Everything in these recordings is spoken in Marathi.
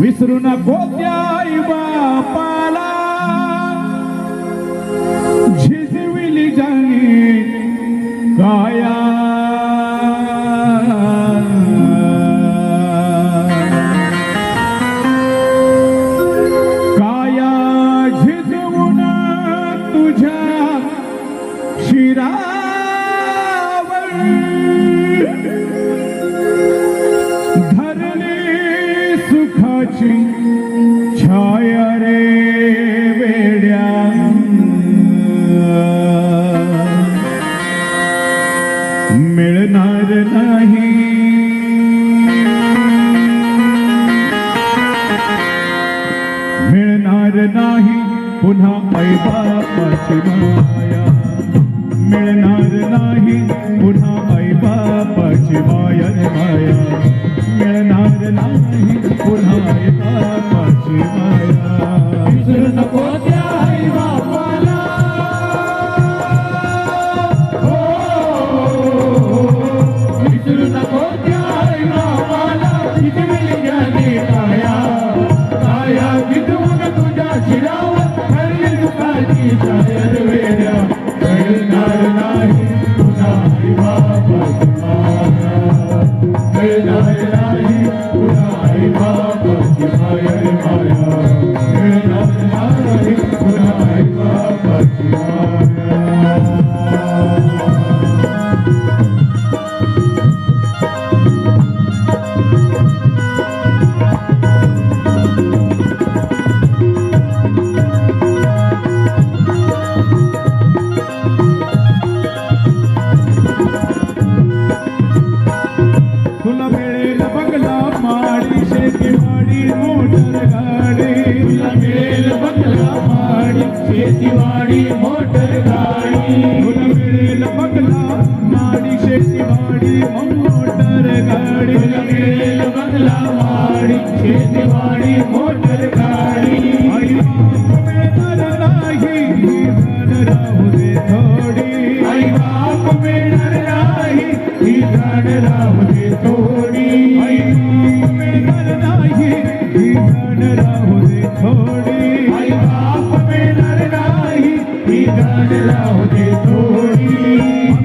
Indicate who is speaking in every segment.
Speaker 1: विसरू नको त्या आई बापाला. झिजविली जाणी काया. पार नाही. मिळणार नाही पुन्हा आई बापाची माया. मिळणार नाही पुन्हा आई बापाची माया. माया मिळणार नाही पुन्हा आई बापाची Hare Hare शेतीवाडी मोटर गाडी
Speaker 2: तुला मिळेल बंगला माडी शेतीवाडी मोटर गाडी
Speaker 1: तुला मिळेल बंगला माडी शेतीवाडी मोटर गाडी आई बाप मिळणार नाही धन राहू दे थोडी
Speaker 2: आई बाप मिळणार नाही ही झाड राहू दे थोडी
Speaker 1: आई बाप मिळणार नाही धन राहू दे थोडी
Speaker 2: ही झाड राहू दे थोडी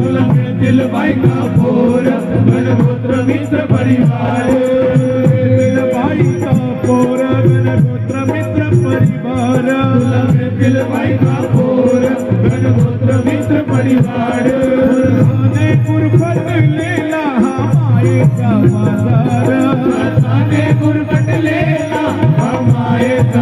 Speaker 1: दिल मिळतील
Speaker 2: बायका पोर गणपुत्र मित्र परिवार।
Speaker 1: मिळतील बाईका पोर गणपुत्र मित्र परिवार।
Speaker 2: दिल मिळतील बायका पोर गणपुत्र मित्र परिवार।
Speaker 1: धाने कुरफटलेला हा मायेचा बाजार।
Speaker 2: रसाने गुरबटलेला हा मायेचा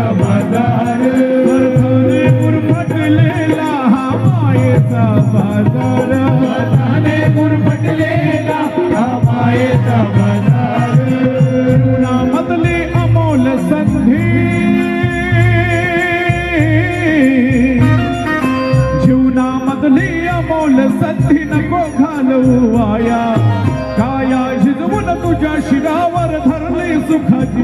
Speaker 1: घालवू काया शिजवून तुझ्या शिरावर धरली सुखाची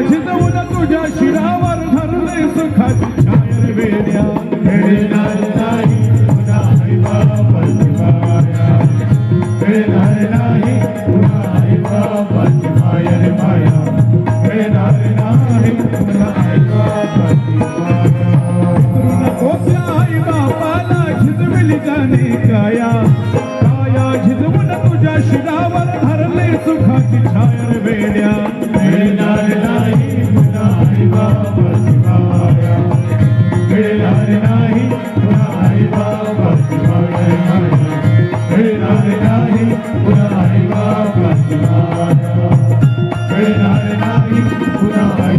Speaker 1: काया तुझ्या शिरावर धरले सुखाची छायर वेड्या?
Speaker 2: मिळणार नाही पुन्हा माया. नाही माया. नाही माया.
Speaker 1: आई बापाला जाणे काया.